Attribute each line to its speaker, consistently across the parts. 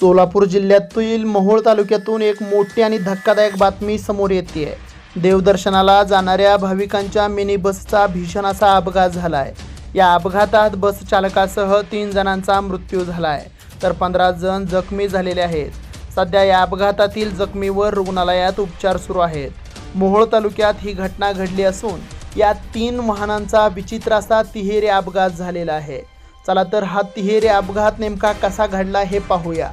Speaker 1: सोलापूर जिल्ह्यातील मोहोळ तालुक्यातून एक मोठी आणि धक्कादायक बातमी समोर येते. आहे देवदर्शनाला जाणाऱ्या भाविकांच्या मिनी बसचा भीषण असा अपघात झाला आहे या अपघातात बस चालकासह तीन जणांचा मृत्यू झाला आहे तर पंधरा जण जखमी झालेले आहेत. सध्या या अपघातातील जखमीवर रुग्णालयात उपचार सुरू आहेत. मोहोळ तालुक्यात ही घटना घडली असून या तीन वाहनांचा विचित्र असा तिहेरी अपघात झालेला आहे. चला तर हा तिहेरी अपघात नेमका कसा घडला हे पाहूया.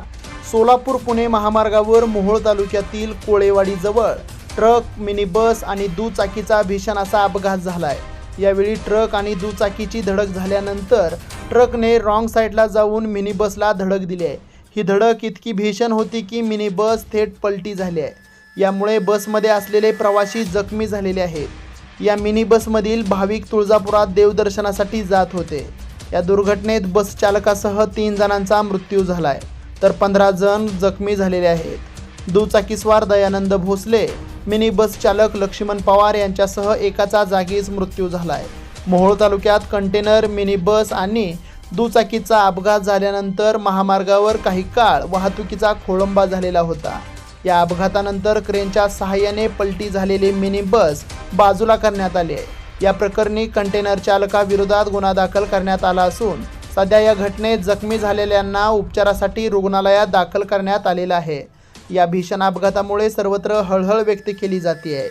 Speaker 1: सोलापूर पुणे महामार्गावर मोहोळ तालुक्यातील कोळेवाडीजवळ ट्रक मिनी बस आणि दुचाकीचा भीषण असा अपघात झालाय. यावेळी ट्रक आणि दुचाकीची धडक झाल्यानंतर ट्रकने रॉंग साईडला जाऊन मिनी बसला धडक दिली आहे. ही धडक इतकी भीषण होती की मिनी बस थेट पलटी झाली आहे. यामुळे बसमध्ये असलेले प्रवासी जखमी झालेले आहेत. या मिनी बसमधील भाविक तुळजापुरात देवदर्शनासाठी जात होते. या दुर्घटनेत बस चालकासह तीन जणांचा मृत्यू झाला आहे तर पंधरा जण जखमी झालेले आहेत. दुचाकीस्वार दयानंद भोसले मिनी बस चालक लक्ष्मण पवार यांच्यासह एकाचा जागीच मृत्यू झालाय. मोहोळ तालुक्यात कंटेनर मिनी बस आणि दुचाकीचा अपघात झाल्यानंतर महामार्गावर काही काळ वाहतुकीचा खोळंबा झालेला होता. या अपघातानंतर क्रेनच्या सहाय्याने पलटी झालेली मिनी बस बाजूला करण्यात आली आहे. या प्रकरणी कंटेनर चालकाविरोधात गुन्हा दाखल करण्यात आला असून सध्या या घटनेत जखमी झालेल्यांना उपचारासाठी रुग्णालयात दाखल करण्यात आलेलं आहे. या भीषण अपघातामुळे सर्वत्र हळहळ व्यक्त केली जाते आहे